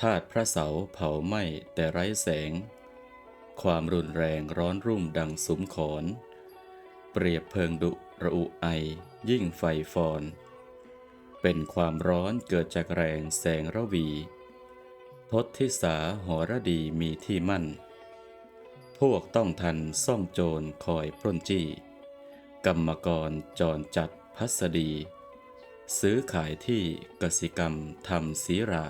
ธาตุพระเสาเผาไหม้แต่ไร้แสง ความรุนแรงร้อนรุ่มดังสุมขอน เปรียบเพลิงดุระอุไอยิ่งไฟฟอน เป็นความร้อนเกิดจากแรงแสงระวีพศทิสาหอระดีมีที่มั่น พวกต้องทันซ่องโจรคอยปล้นจี้ กรรมกรจรจัดพัสดี ซื้อขายที่กสิกรรมทำศีรา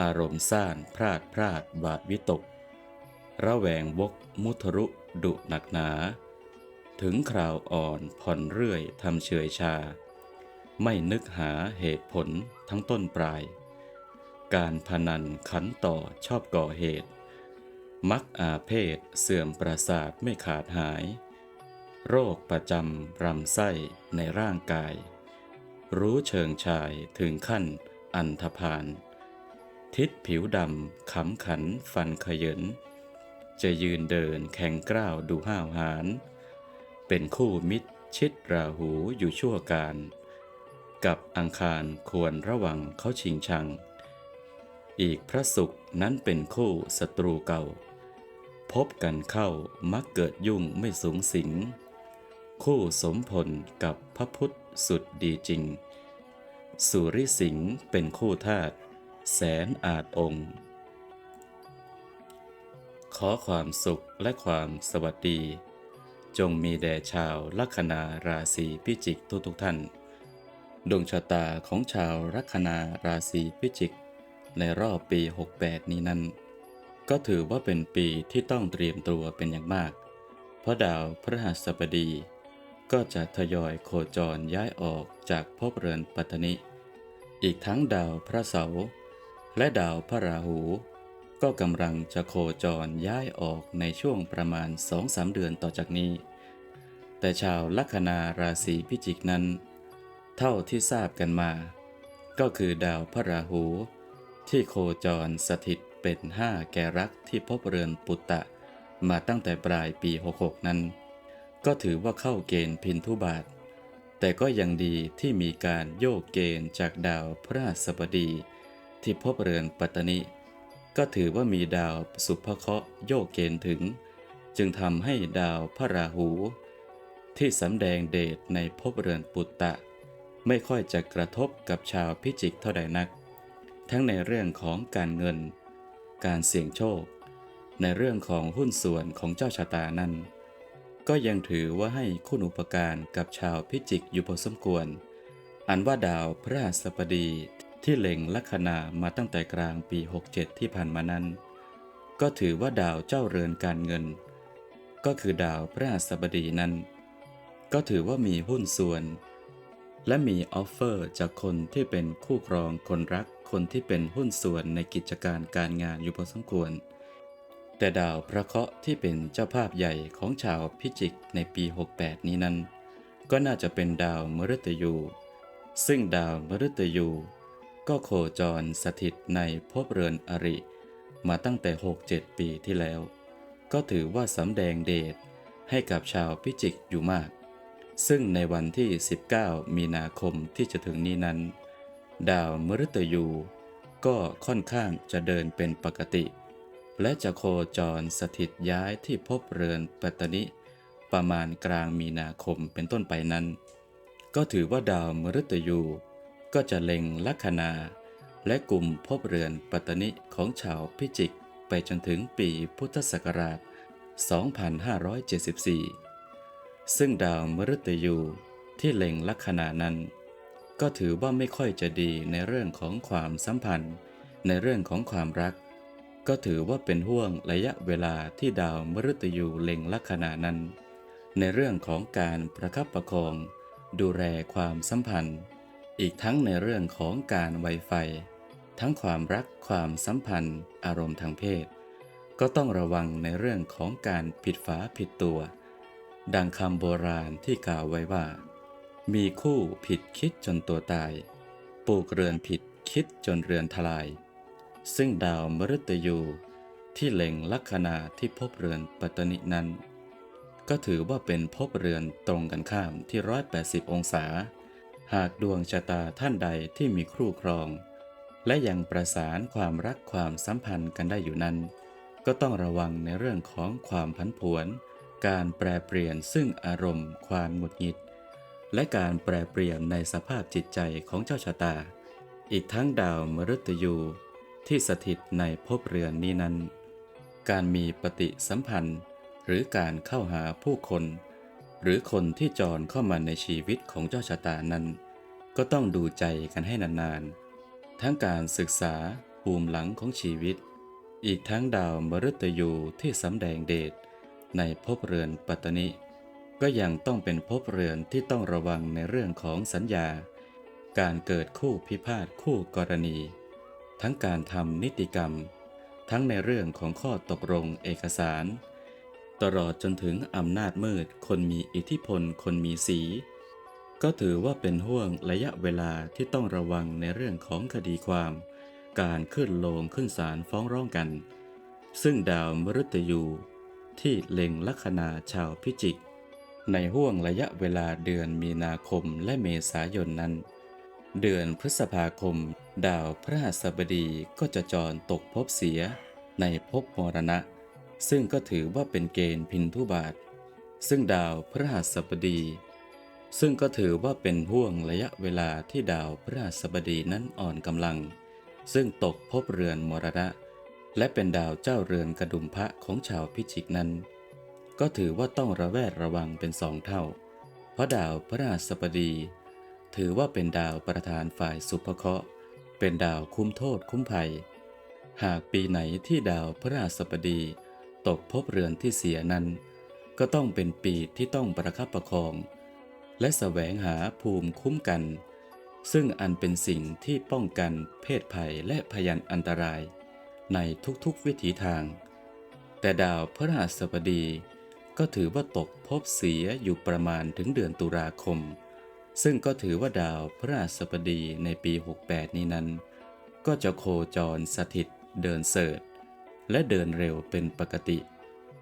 อารมณ์ซ่านพลาดพลาดบาดวิตก ระแวงวกมุทรุดุหนักหนา ถึงคราวอ่อนผ่อนเรื่อยทำเฉยชา ไม่นึกหาเหตุผลทั้งต้นปลาย การพนันขันต่อชอบก่อเหตุ มักอาเพศเสื่อมประสาทไม่ขาดหาย โรคประจำรำไส้ในร่างกาย รู้เชิงชายถึงขั้นอันธพาล ทิศผิวดำขำขันฟันขยินจะยืนเดินแข่งกล้าวดูห้าวหาญ เป็นคู่มิตรชิดราหูอยู่ชั่วการ กับอังคารควรระวังเขาชิงชัง อีกพระศุกร์นั้นเป็นคู่ศัตรูเก่า พบกันเข้ามักเกิดยุ่งไม่สูงสิง คู่สมพลกับพระพุทธสุดดีจริง สุริสิงห์เป็นคู่ธาตุ แสนอาจองค์ ขอความสุขและความสวัสดี จงมีแด่ชาวลัคนาราศีพิจิกทุกทุกท่าน ดวงชะตาของชาวลัคนาราศีพิจิก ในรอบปี 68 นี้นั้น ก็ถือว่าเป็นปีที่ต้องเตรียมตัวเป็นอย่างมาก เพราะดาวพฤหัสบดี ก็จะทยอยโคจรย้ายออกจากภพเรือนปัตนิอีกทั้งดาวพระเสาร์ และดาวพระราหู ก็กำลังจะโคจรย้ายออกในช่วงประมาณ2-3เดือนต่อจากนี้ แต่ชาวลัคนาราศีพิจิกนั้น เท่าที่ทราบกันมา ก็คือดาวพระราหู ที่โคจรสถิตเป็นห้าแกรักที่พบเรือนปุตตะ มาตั้งแต่ปลายปี 66 นั้น ก็ถือว่าเข้าเกณฑ์พินทุบาท แต่ก็ยังดีที่มีการโยกเกณฑ์จากดาวพระสบดี ที่พบเรือนปัตตนิก็ถือว่ามีดาวสุภเคราะห์โยกเกณฑ์ถึง จึงทำให้ดาวพระราหู ที่สำแดงเดชในภพเรือนปุตตะ ไม่ค่อยจะกระทบกับชาวพิจิกเท่าใดนัก ทั้งในเรื่องของการเงิน การเสี่ยงโชค ในเรื่องของหุ้นส่วนของเจ้าชะตานั้น ก็ยังถือว่าให้คุณอุปการกับชาวพิจิกอยู่พอสมควร อันว่าดาวพระหัสบดี ที่เล็งลัคนามาตั้งแต่กลางปี 67 ที่ผ่านมานั้น ก็ถือว่าดาวเจ้าเรือนการเงิน ก็คือดาวพระหัสบดีนั้น ก็ถือว่ามีหุ้นส่วน และมีออฟเฟอร์จากคนที่เป็นคู่ครองคนรักคนที่เป็นหุ้นส่วนในกิจการการงานอยู่พอสมควร แต่ดาวพระเคราะห์ที่เป็นเจ้าภาพใหญ่ของชาวพิจิกในปี 68 นี้นั้น ก็น่าจะเป็นดาวมฤตยู ซึ่งดาวมฤตยู ก็โคจรสถิตในภพเรือนอริ มาตั้งแต่ 6-7 ปีที่แล้ว ก็ถือว่าสำแดงเดชให้กับชาวพิจิกอยู่มาก ซึ่งในวันที่ 19 มีนาคมที่จะถึงนี้นั้น ดาวมฤตยูก็ค่อนข้างจะเดินเป็นปกติ และจะโคจรสถิตย้ายที่พบเรือนปัตตนิประมาณกลางมีนาคมเป็นต้นไปนั้น ก็ถือว่าดาวมฤตยู ก็จะเล็งลัคนา และกลุ่มพบเรือนปัตตนิของชาวพิจิก ไปจนถึงปีพุทธศักราช 2574 ซึ่งดาวมฤตยูที่เล็งลัคนานั้น ก็ถือว่าไม่ค่อยจะดีในเรื่องของความสัมพันธ์ ในเรื่องของความรัก ก็ถือว่าเป็นห่วงระยะเวลาที่ดาวมฤตยูเล็งลัคนานั้น ในเรื่องของการประคับประคอง ดูแลความสัมพันธ์ อีกทั้งในเรื่องของการไวไฟ ทั้งความรักความสัมพันธ์ อารมณ์ทางเพศ ก็ต้องระวังในเรื่องของการผิดฝาผิดตัว ดังคำโบราณที่กล่าวไว้ว่า มีคู่ผิดคิดจนตัวตาย ปลูกเรือนผิดคิดจนเรือนทลาย ซึ่งดาวมฤตยูที่เล็งลัคนาที่พบเรือนปัตตนินั้น ก็ถือว่าเป็นภพเรือนตรงกันข้ามที่ 180 องศา หากดวงชะตาท่านใดที่มีครู่ครอง และยังประสานความรักความสัมพันธ์กันได้อยู่นั้น ก็ต้องระวังในเรื่องของความพันผวน การแปรเปลี่ยนซึ่งอารมณ์ ความหงุดหงิด และการแปรเปลี่ยนในสภาพจิตใจของเจ้าชะตา อีกทั้งดาวมฤตยูที่สถิตในภพเรือนนี้นั้น การมีปฏิสัมพันธ์ หรือการเข้าหาผู้คน หรือคนที่จรเข้ามาในชีวิตของเจ้าชะตานั้น ก็ต้องดูใจกันให้นานๆ ทั้งการศึกษาภูมิหลังของชีวิต อีกทั้งดาวมฤตยูที่สำแดงเดชในภพเรือนปัตตนิ ก็ยังต้องเป็นภพเรือนที่ต้องระวังในเรื่องของสัญญา การเกิดคู่พิพาทคู่กรณี ทั้งการทำนิติกรรม ทั้งในเรื่องของข้อตกลงเอกสาร ตลอดจนถึงอำนาจมืด คนมีอิทธิพล คนมีสี ก็ถือว่าเป็นห่วงระยะเวลาที่ต้องระวังในเรื่องของคดีความ การขึ้นโลงขึ้นศาลฟ้องร้องกัน ซึ่งดาวมฤตยู ที่เล็งลัคนาชาวพิจิก ในห่วงระยะเวลาเดือนมีนาคมและเมษายนนั้น เดือนพฤษภาคม ดาวพระหัสบดีก็จะจรตกภพเสียในภพมรณะ ซึ่งก็ถือว่าเป็นเกณฑ์พินทุบาท ซึ่งดาวพระหัสบดี ซึ่งก็ถือว่าเป็นห่วงระยะเวลาที่ดาวพระหัสบดีนั้นอ่อนกำลัง ซึ่งตกภพเรือนมรณะ และเป็นดาวเจ้าเรือนกระดุมพระของชาวพิจิกนั้น ก็ถือว่าต้องระแวดระวังเป็นสองเท่า เพราะดาวพระราชบดี ถือว่าเป็นดาวประธานฝ่ายสุภเคราะห์ เป็นดาวคุ้มโทษคุ้มภัย หากปีไหนที่ดาวพระราชบดี ตกภพเรือนที่เสียนั้น ก็ต้องเป็นปีที่ต้องประคับประคอง และแสวงหาภูมิคุ้มกัน ซึ่งอันเป็นสิ่งที่ป้องกันเพศภัยและพยันอันตราย ในทุกๆวิถีทาง แต่ดาวพระราชบดีก็ถือว่าตกภพเสียอยู่ประมาณถึงเดือนตุลาคม ซึ่งก็ถือว่าดาวพระราชบดีในปี 68 นี้นั้น ก็จะโคจรสถิตเดินเสด และเดินเร็วเป็นปกติ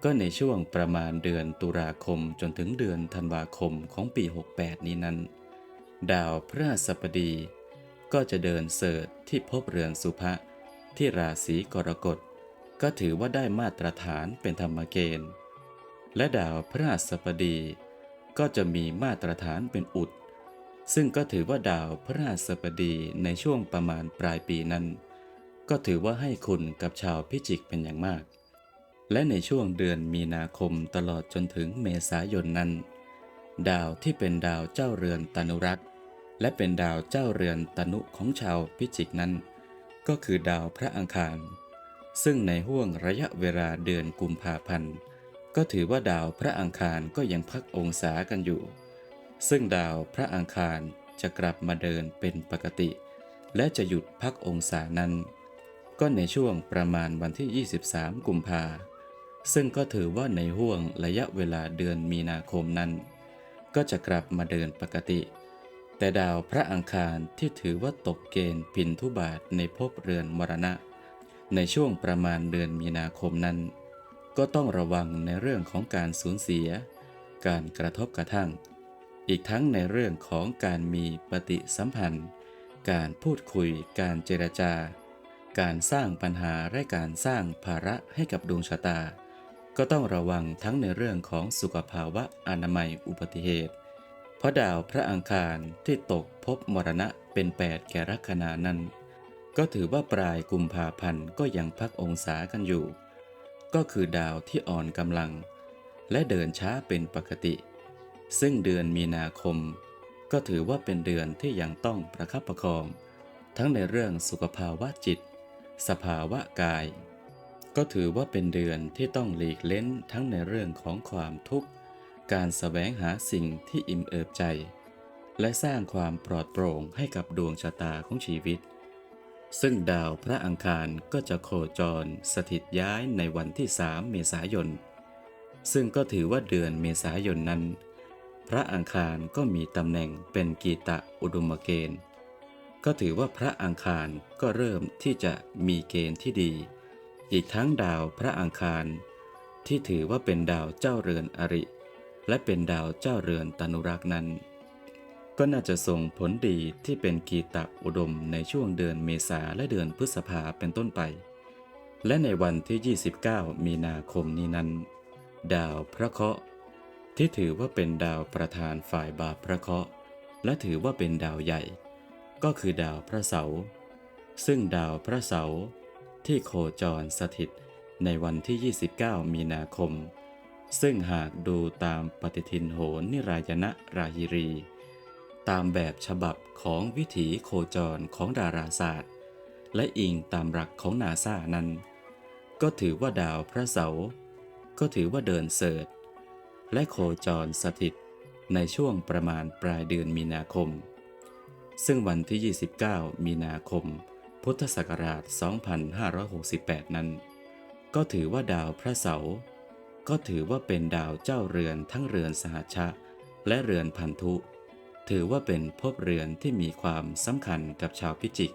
ก็ในช่วงประมาณเดือนตุลาคมจนถึงเดือนธันวาคมของปี 68 นี้นั้น ดาวพระราชบดี ก็จะเดินเสดที่ภพเรือนสุภะที่ราศีกรกฎ ก็ถือว่าได้มาตรฐานเป็นธรรมเกณฑ์ และดาวพระราชบดี ก็จะมีมาตรฐานเป็นอุด ซึ่งก็ถือว่าดาวพระราชบดีในช่วงประมาณปลายปีนั้น ก็ถือว่าให้คุณกับชาวพิจิกเป็นอย่างมาก และในช่วงเดือนมีนาคมตลอดจนถึงเมษายนนั้น ดาวที่เป็นดาวเจ้าเรือนตนุรักษ์ และเป็นดาวเจ้าเรือนตนุของชาวพิจิกนั้น ก็คือดาวพระอังคาร ซึ่งในห่วงระยะเวลาเดือนกุมภาพันธ์ก็ถือว่าดาวพระอังคารก็ยังพักองศากันอยู่ ซึ่งดาวพระอังคารจะกลับมาเดินเป็นปกติ และจะหยุดพักองศานั้น ก็ในช่วงประมาณวันที่ 23 กุมภาซึ่งก็ถือว่าในห่วงระยะเวลาเดือนมีนาคมนั้น ก็จะกลับมาเดินปกติ แต่ดาวพระอังคารที่ถือว่าตกเกณฑ์พินทุบาทในภพเรือนมรณะ ในช่วงประมาณเดือนมีนาคมนั้น ก็ต้องระวังในเรื่องของการสูญเสีย การกระทบกระทั่ง อีกทั้งในเรื่องของการมีปฏิสัมพันธ์ การพูดคุยการเจรจา การสร้างปัญหาและการสร้างภาระให้กับดวงชะตา ก็ต้องระวังทั้งในเรื่องของสุขภาวะอนามัยอุบัติเหตุ เพราะดาวพระอังคารที่ตกภพมรณะเป็นแปดแก่ลัคนานั้น ก็ถือว่าปลายกุมภาพันธ์ก็ยังพักองศากันอยู่ ก็คือดาวที่อ่อนกำลัง และเดินช้าเป็นปกติ ซึ่งเดือนมีนาคม ก็ถือว่าเป็นเดือนที่ยังต้องประคับประคอง ทั้งในเรื่องสุขภาวะจิต สภาวะกาย ก็ถือว่าเป็นเดือนที่ต้องหลีกเล้นทั้งในเรื่องของความทุกข์ การแสวงหาสิ่งที่อิ่มเอิบใจ และสร้างความปลอดโปร่งให้กับดวงชะตาของชีวิต ซึ่งดาวพระอังคารก็จะโคจรสถิตย้ายในวันที่3เมษายน ซึ่งก็ถือว่าเดือนเมษายนนั้น พระอังคารก็มีตำแหน่งเป็นกีตะอุดมเกณฑ์ ก็ถือว่าพระอังคารก็เริ่มที่จะมีเกณฑ์ที่ดี อีกทั้งดาวพระอังคาร ที่ถือว่าเป็นดาวเจ้าเรือนอริ และเป็นดาวเจ้าเรือนตนุรักษ์นั้น ก็น่าจะส่งผลดีที่เป็นกีตะอุดมในช่วงเดือนเมษาและเดือนพฤษภาเป็นต้นไป และในวันที่ 29 มีนาคมนี้นั้น ดาวพระเคราะห์ที่ถือว่าเป็นดาวประธานฝ่ายบาปพระเคราะห์และถือว่าเป็นดาวใหญ่ ก็คือดาวพระเสาร์ซึ่งดาวพระเสาร์ที่โคจรสถิตในวันที่ 29 มีนาคม ซึ่งหากดูตามปฏิทินโหรนิรายณะราหิรี ตามแบบฉบับของวิถีโคจรของดาราศาสตร์ และอิงตามหลักของนาซานั้น ก็ถือว่าดาวพระเสาร์ก็ถือว่าเดินเสิร์ชและโคจรสถิตในช่วงประมาณปลายเดือนมีนาคม ซึ่งวันที่ 29 มีนาคม พุทธศักราช 2568 นั้น ก็ถือว่าดาวพระเสาร์ก็ถือว่าเป็นดาวเจ้าเรือนทั้งเรือนสหัชชะ และเรือนพันธุ ถือว่าเป็นภพเรือนที่มีความสำคัญกับชาวพิจิก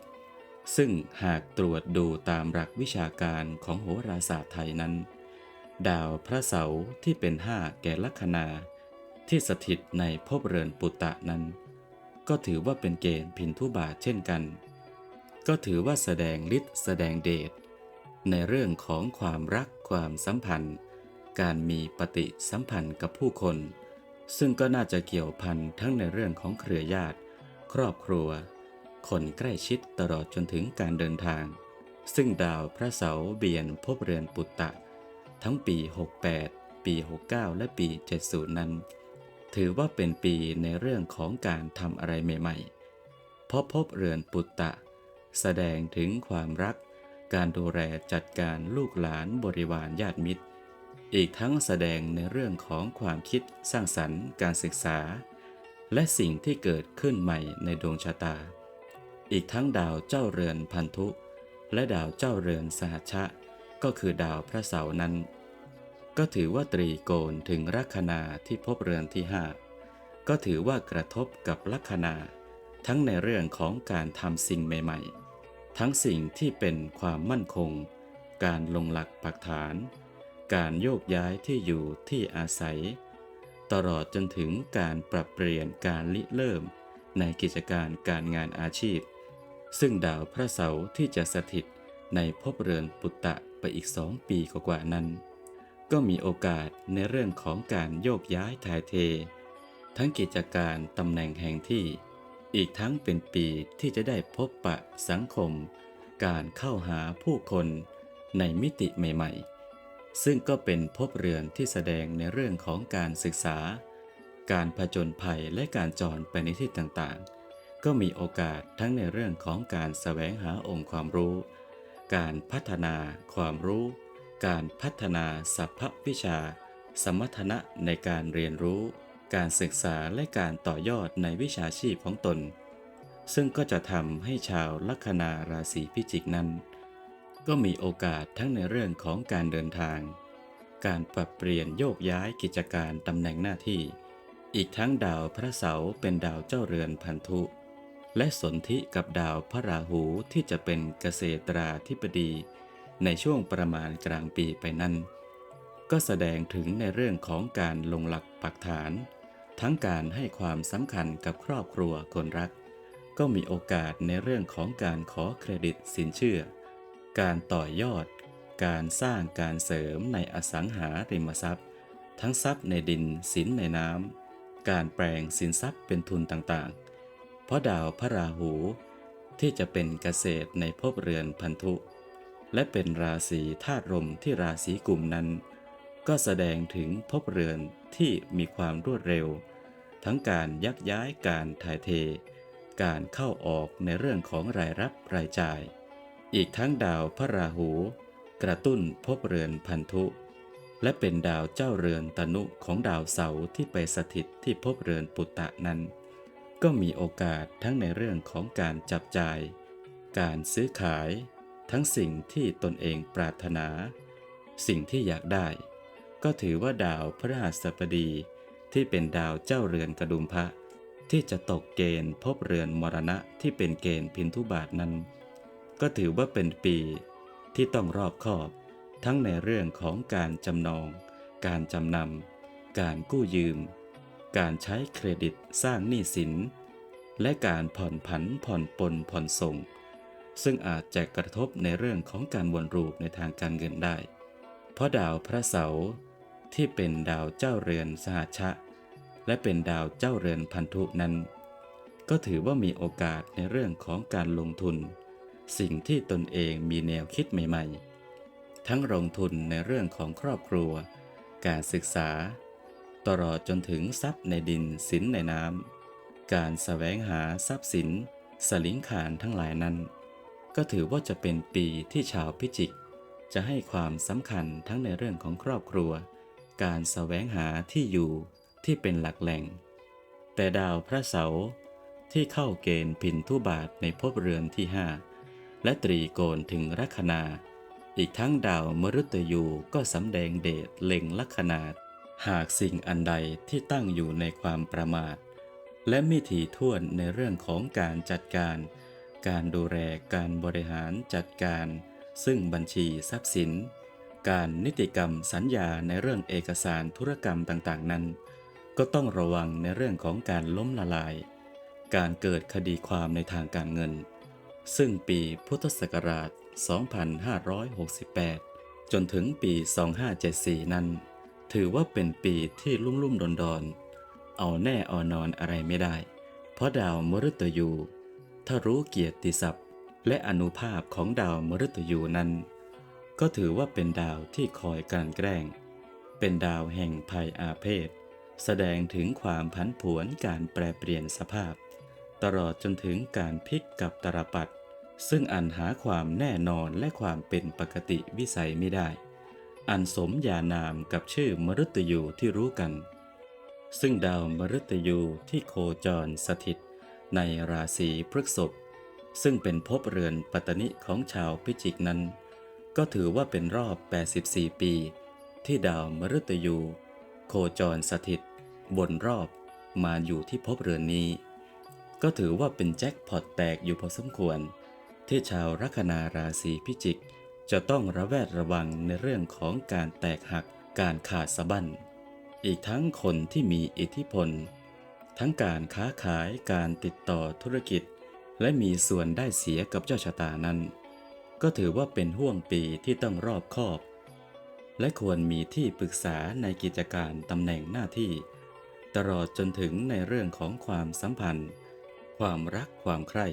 ซึ่งหากตรวจดูตามหลักวิชาการของโหราศาสตร์ไทยนั้น ดาวพระเสาร์ที่เป็นห้าแก่ลัคนา ที่สถิตในภพเรือนปุตตะนั้น ก็ถือว่าเป็นเกณฑ์พินทุบาทเช่นกัน ก็ถือว่าแสดงฤทธิ์แสดงเดชในเรื่องของความรักความสัมพันธ์ การมีปฏิสัมพันธ์กับผู้คน ซึ่งก็น่าจะเกี่ยวพันทั้งในเรื่องของเครือญาติ ครอบครัว คนใกล้ชิดตลอดจนถึงการเดินทาง ซึ่งดาวพระเสาร์เบียนภพเรือนปุตตะ ทั้งปี 68 ปี 69 และปี 70 นั้น ถือว่าเป็นปีในเรื่องของการทำอะไรใหม่ๆ เพราะภพเรือนปุตตะ แสดงถึงความรัก การดูแลจัดการลูกหลานบริวารญาติมิตร อีกทั้งแสดงในเรื่องของความคิดสร้างสรรค์การศึกษา และสิ่งที่เกิดขึ้นใหม่ในดวงชะตา อีกทั้งดาวเจ้าเรือนพันธุ และดาวเจ้าเรือนสหชะ ก็คือดาวพระเสาร์นั้น ก็ถือว่าตรีโกณถึงลัคนาที่พบเรือนที่ห้าก็ถือว่ากระทบกับลัคนา ทั้งในเรื่องของการทำสิ่งใหม่ ๆ ทั้งสิ่งที่เป็นความมั่นคง การลงหลักปักฐาน การโยกย้ายที่อยู่ที่อาศัย ตลอดจนถึงการปรับเปลี่ยนการลิเริ่ม ในกิจการการงานอาชีพ ซึ่งดาวพระเสาร์ที่จะสถิตในภพเรือนปุตตะไปอีกสองปีกว่านั้น ก็มีโอกาสในเรื่องของการโยกย้ายถ่ายเท ทั้งกิจการตำแหน่งแห่งที่ อีกทั้งเป็นปีที่จะได้พบปะสังคม การเข้าหาผู้คนในมิติใหม่ ๆ ซึ่งก็เป็นภพเรือนที่แสดงในเรื่องของการศึกษา การผจญภัยและการจรไปในที่ต่างๆ ก็มีโอกาสทั้งในเรื่องของการแสวงหาองค์ความรู้ การพัฒนาความรู้ การพัฒนาสัพพวิชา สมรรถนะในการเรียนรู้ การศึกษาและการต่อยอดในวิชาชีพของตน ซึ่งก็จะทำให้ชาวลัคนาราศีพิจิกนั้น ก็มีโอกาสทั้งในเรื่องของการเดินทาง การปรับเปลี่ยนโยกย้ายกิจการตำแหน่งหน้าที่ อีกทั้งดาวพระเสาร์เป็นดาวเจ้าเรือนพันธุและสนธิกับดาวพระราหูที่จะเป็นเกษตราธิบดี ในช่วงประมาณกลางปีไปนั้น ก็แสดงถึงในเรื่องของการลงหลักปักฐาน ทั้งการให้ความสำคัญกับครอบครัวคนรัก ก็มีโอกาสในเรื่องของการขอเครดิตสินเชื่อ การต่อยอด การสร้างการเสริมในอสังหาริมทรัพย์ ทั้งทรัพย์ในดินสินในน้ำการแปลงสินทรัพย์เป็นทุนต่างๆ เพราะดาวพระราหูที่จะเป็นเกษตรในภพเรือนพันธุ และเป็นราศีธาตุลมที่ราศีกลุ่มนั้น ก็แสดงถึงภพเรือนที่มีความรวดเร็ว ทั้งการยักย้ายการถ่ายเท การเข้าออกในเรื่องของรายรับรายจ่าย อีกทั้งดาวพระราหู กระตุ้นภพเรือนพันธุ และเป็นดาวเจ้าเรือนตนุของดาวเสาร์ที่ไปสถิตที่ภพเรือนปุตตะนั้น ก็มีโอกาสทั้งในเรื่องของการจับจ่าย การซื้อขาย ทั้งสิ่งที่ตนเองปรารถนา สิ่งที่อยากได้ ก็ถือว่าดาวพระหัสบดีที่เป็นดาวเจ้าเรือนกระดุมพระ ที่จะตกเกณฑ์พบเรือนมรณะที่เป็นเกณฑ์พินทุบาทนั้น ก็ถือว่าเป็นปีที่ต้องรอบคอบ ทั้งในเรื่องของการจำนอง การจำนำ การกู้ยืม การใช้เครดิตสร้างหนี้สิน และการผ่อนผันผ่อนปลนผ่อนส่ง ซึ่งอาจจะกระทบในเรื่องของการวนรูปในทางการเงินได้ เพราะดาวพระเสาร์ที่เป็นดาวเจ้าเรือนสหชะ และเป็นดาวเจ้าเรือนพันธุนั้น ก็ถือว่ามีโอกาสในเรื่องของการลงทุน สิ่งที่ตนเองมีแนวคิดใหม่ๆ ทั้งลงทุนในเรื่องของครอบครัว การศึกษา ตลอดจนถึงทรัพย์ในดินสินในน้ำการแสวงหาทรัพย์สิน สลิงขานทั้งหลายนั้น ก็ถือว่าจะเป็นปีที่ชาวพิจิก จะให้ความสำคัญทั้งในเรื่องของครอบครัว การแสวงหาที่อยู่ที่เป็นหลักแหล่ง แต่ดาวพระเสาร์ที่เข้าเกณฑ์พินทุบาทในภพเรือนที่ห้าและตรีโกณถึงลัคนา อีกทั้งดาวมฤตยูก็สำแดงเดชเล็งลัคนาหากสิ่งอันใดที่ตั้งอยู่ในความประมาท และมิถี่ถ้วนในเรื่องของการจัดการ การดูแลการบริหารจัดการ ซึ่งบัญชีทรัพย์สิน การนิติกรรมสัญญาในเรื่องเอกสารธุรกรรมต่างๆ นั้น ก็ต้องระวังในเรื่องของการล้มละลาย การเกิดคดีความในทางการเงิน ซึ่งปีพุทธศักราช 2568 จนถึงปี 2574 นั้น ถือว่าเป็นปีที่ลุ่มลุ่มดอนดอนๆเอาแน่เอานอนอะไรไม่ได้ เพราะดาวมฤตยู ถ้ารู้เกียรติศัพท์ และอนุภาพของดาวมฤตยูนั้น ก็ถือว่าเป็นดาวที่คอยกลันแกล้ง เป็นดาวแห่งภัยอาเพศ แสดงถึงความผันผวนการแปรเปลี่ยนสภาพ ตลอดจนถึงการพลิกกับตรปัดซึ่งอันหาความแน่นอนและความเป็นปกติวิสัยไม่ได้ อันสมญานามกับชื่อมฤตยูที่รู้กัน ซึ่งดาวมฤตยูที่โคจรสถิต ในราศีพฤษภซึ่งเป็นภพเรือนปัตตนิของชาวพิจิกนั้น ก็ถือว่าเป็นรอบ 84 ปี ที่ดาวมฤตยู โคจรสถิต บนรอบมาอยู่ที่ภพเรือนนี้ ก็ถือว่าเป็นแจ็คพอตแตกอยู่พอสมควร ที่ชาวลัคนาราศีพิจิก จะต้องระแวดระวังในเรื่องของการแตกหักการขาดสะบั้นอีกทั้งคนที่มีอิทธิพล ทั้งการค้าขายการติดต่อธุรกิจ และมีส่วนได้เสียกับเจ้าชะตานั้น ก็ถือว่าเป็นห่วงปีที่ต้องรอบคอบ และควรมีที่ปรึกษาในกิจการตำแหน่งหน้าที่ ตลอดจนถึงในเรื่องของความสัมพันธ์ ความรักความใคร่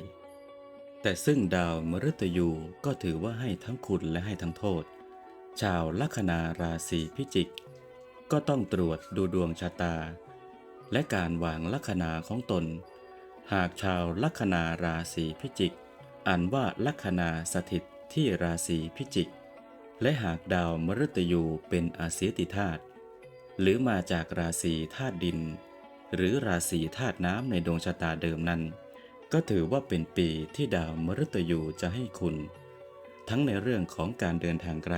แต่ซึ่งดาวมฤตยูก็ถือว่าให้ทั้งคุณและให้ทั้งโทษ ชาวลัคนาราศีพิจิก ก็ต้องตรวจดูดวงชะตา และการวางลัคนาของตน หากชาวลัคนาราศีพิจิกอ่านว่าลัคนาสถิตที่ราศีพิจิก และหากดาวมฤตยูเป็นอาเสติธาตุหรือมาจากราศีธาตุดิน หรือราศีธาตุน้ำในดวงชะตาเดิมนั้น ก็ถือว่าเป็นปีที่ดาวมฤตยูจะให้คุณ ทั้งในเรื่องของการเดินทางไกล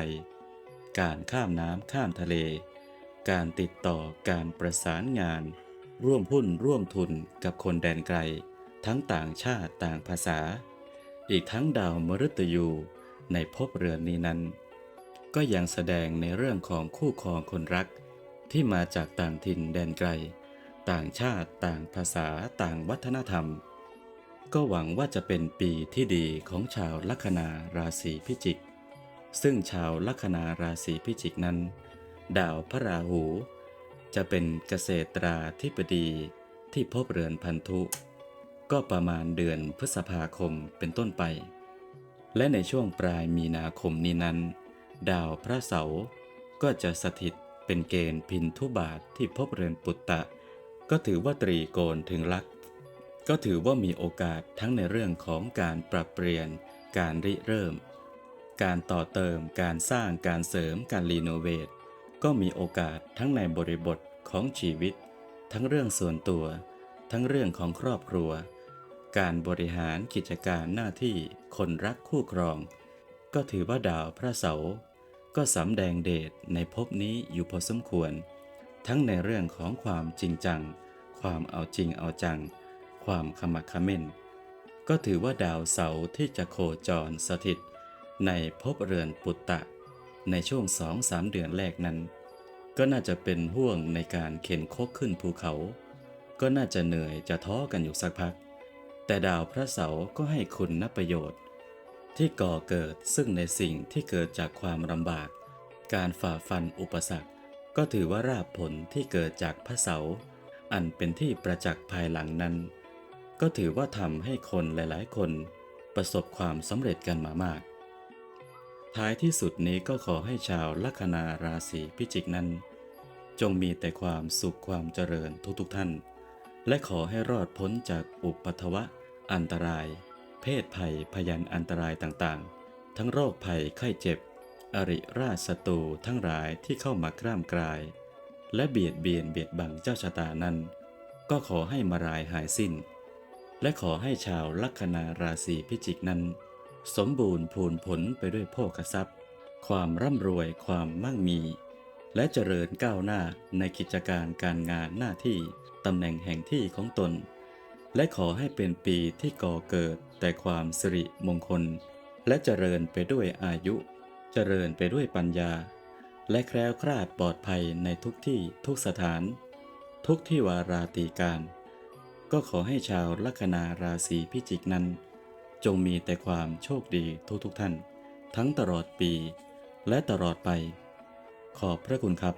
การข้ามน้ำข้ามทะเล การติดต่อการประสานงาน ร่วมหุ้นร่วมทุนกับคนแดนไกล ทั้งต่างชาติต่างภาษา อีกทั้งดาวมฤตยูในภพเรือนนี้นั้น ก็ยังแสดงในเรื่องของคู่ครองคนรัก ที่มาจากต่างถิ่นแดนไกล ต่างชาติต่างภาษาต่างวัฒนธรรม ก็หวังว่าจะเป็นปีที่ดีของชาวลัคนาราศีพิจิก ซึ่งชาวลัคนาราศีพิจิกนั้น ดาวพระราหู จะเป็นเกษตราธิบดีที่พบเรือนพันธุ ก็ประมาณเดือนพฤษภาคมเป็นต้นไป และในช่วงปลายมีนาคมนี้นั้น ดาวพระเสาร์ก็จะสถิตเป็นเกณฑ์พินทุบาทที่พบเรือนปุตตะ ก็ถือว่าตรีโกณถึงลัก ก็ถือว่ามีโอกาสทั้งในเรื่องของการปรับเปลี่ยน การริเริ่ม การต่อเติม การสร้าง การเสริม การรีโนเวท ก็มีโอกาสทั้งในบริบทของชีวิต ทั้งเรื่องส่วนตัว ทั้งเรื่องของครอบครัว การบริหารกิจการหน้าที่คนรักคู่ครอง ก็ถือว่าดาวพระเสาร์ก็สำแดงเดชในภพนี้อยู่พอสมควร ทั้งในเรื่องของความจริงจัง ความเอาจริงเอาจัง ความขมักขม้นก็ถือว่าดาวเสาร์ที่จะโคจรสถิต ในภพเรือนปุตตะ ในช่วงสองสามเดือนแรกนั้น ก็น่าจะเป็นห่วงในการเข็นคกขึ้นภูเขา ก็น่าจะเหนื่อยจะท้อกันอยู่สักพัก แต่ดาวพระเสาร์ก็ให้คุณนับประโยชน์ ที่ก่อเกิดซึ่งในสิ่งที่เกิดจากความลำบาก การฝ่าฟันอุปสรรค ก็ถือว่าราบผลที่เกิดจากพระเสาร์อันเป็นที่ประจักษ์ภายหลังนั้น ก็ถือว่าทำให้คนหลาย ๆ คน ประสบความสำเร็จกันมามาก ท้ายที่สุดนี้ก็ขอให้ชาวลัคนาราศีพิจิกนั้น จงมีแต่ความสุขความเจริญทุกๆท่าน และขอให้รอดพ้นจากอุปัทวะ อันตราย เพศภัยพยันอันตรายต่างๆ ทั้งโรคภัยไข้เจ็บ อริราชศัตรูทั้งหลายที่เข้ามากล้ามกลาย และเบียดเบียนเบียดบังเจ้าชะตานั้น ก็ขอให้มารายหายสิ้น และขอให้ชาวลัคนาราศีพิจิกนั้น สมบูรณ์พูนผลไปด้วยโภคทรัพย์ ความร่ำรวยความมั่งมี และเจริญก้าวหน้าในกิจการการงานหน้าที่ตำแหน่งแห่งที่ของตน และขอให้เป็นปีที่ก่อเกิดแต่ความสิริมงคล และเจริญไปด้วยอายุ เจริญไปด้วยปัญญา และแคล้วคลาดปลอดภัยในทุกที่ทุกสถาน ทุกที่วาราตีการ ก็ขอให้ชาวลัคนาราศีพิจิกนั้น จงมีแต่ความโชคดีทุกทุกท่าน ทั้งตลอดปี และตลอดไป ขอบพระคุณครับ